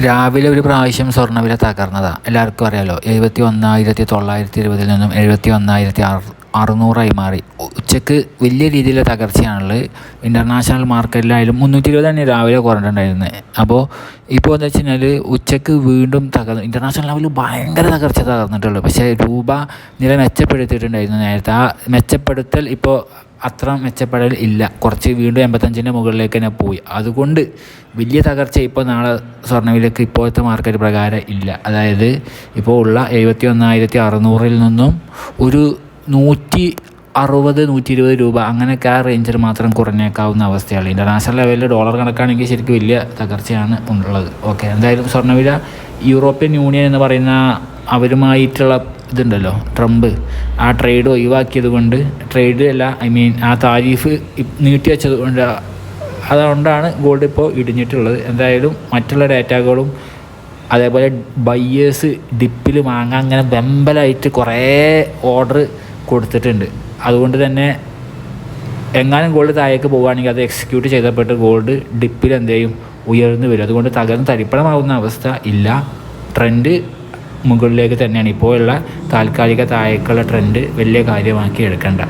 രാവിലെ ഒരു പ്രാവശ്യം സ്വർണവില തകർന്നതാണ് എല്ലാവർക്കും അറിയാലോ എഴുപത്തി ഒന്നായിരത്തി തൊള്ളായിരത്തി ഇരുപതിൽ നിന്നും എഴുപത്തി ഒന്നായിരത്തി അറുന്നൂറായി മാറി. ഉച്ചയ്ക്ക് വലിയ രീതിയിലുള്ള തകർച്ചയാണുള്ളത്. ഇന്റർനാഷണൽ മാർക്കറ്റിലായാലും മുന്നൂറ്റി ഇരുപതാണ് രാവിലെ കുറഞ്ഞിട്ടുണ്ടായിരുന്നത് അപ്പോൾ ഇപ്പോൾ എന്താ വെച്ച് കഴിഞ്ഞാൽ ഉച്ചയ്ക്ക് വീണ്ടും തകർന്നു ഇന്റർനാഷണൽ ലെവലിൽ ഭയങ്കര തകർച്ച തകർന്നിട്ടുള്ളൂ. പക്ഷേ രൂപ നില മെച്ചപ്പെടുത്തിയിട്ടുണ്ടായിരുന്നു നേരത്തെ. ആ മെച്ചപ്പെടുത്തൽ ഇപ്പോൾ അത്ര മെച്ചപ്പെടൽ ഇല്ല. കുറച്ച് വീണ്ടും എൺപത്തഞ്ചിന്റെ മുകളിലേക്ക് തന്നെ പോയി. അതുകൊണ്ട് വലിയ തകർച്ച ഇപ്പോൾ നാളെ സ്വർണവിലക്ക് ഇപ്പോഴത്തെ മാർക്കറ്റ് പ്രകാരം ഇല്ല. അതായത് ഇപ്പോൾ ഉള്ള എഴുപത്തി ഒന്നായിരത്തി അറുന്നൂറിൽ നിന്നും ഒരു നൂറ്റി അറുപത് നൂറ്റി ഇരുപത് രൂപ അങ്ങനെയൊക്കെ ആ റേഞ്ചിൽ മാത്രം കുറഞ്ഞേക്കാവുന്ന അവസ്ഥയാണ്. ഇന്റർനാഷണൽ ലെവലിൽ ഡോളർ കണക്കാണെങ്കിൽ ശരിക്കും വലിയ തകർച്ചയാണ് ഉള്ളത്. ഓക്കെ എന്തായാലും സ്വർണവില യൂറോപ്യൻ യൂണിയൻ എന്ന് പറയുന്ന അവരുമായിട്ടുള്ള ഇതുണ്ടല്ലോ ട്രംപ്. ആ ട്രേഡ് ഒഴിവാക്കിയത് കൊണ്ട് ട്രേഡ് അല്ല ഐ മീൻ ആ താരീഫ് നീട്ടി വെച്ചത് കൊണ്ട് അതുകൊണ്ടാണ് ഗോൾഡ് ഇപ്പോൾ ഇടിഞ്ഞിട്ടുള്ളത്. എന്തായാലും മറ്റുള്ള ഡാറ്റകളും അതേപോലെ ബയ്യേഴ്സ് ഡിപ്പിൽ വാങ്ങാൻ അങ്ങനെ വെമ്പലായിട്ട് കുറേ ഓർഡർ കൊടുത്തിട്ടുണ്ട്. അതുകൊണ്ട് തന്നെ എങ്ങാനും ഗോൾഡ് താഴേക്ക് പോവുകയാണെങ്കിൽ അത് എക്സിക്യൂട്ട് ചെയ്തപ്പെട്ട് ഗോൾഡ് ഡിപ്പിൽ എന്ത് ചെയ്യും? ഉയർന്നു വരും. അതുകൊണ്ട് തകർന്ന് തരിപ്പണമാവുന്ന അവസ്ഥ ഇല്ല. ട്രെൻഡ് മുകളിലേക്ക് തന്നെയാണ്. ഇപ്പോഴുള്ള താൽക്കാലിക താഴേക്കുള്ള ട്രെൻഡ് വലിയ കാര്യമാക്കി എടുക്കേണ്ട.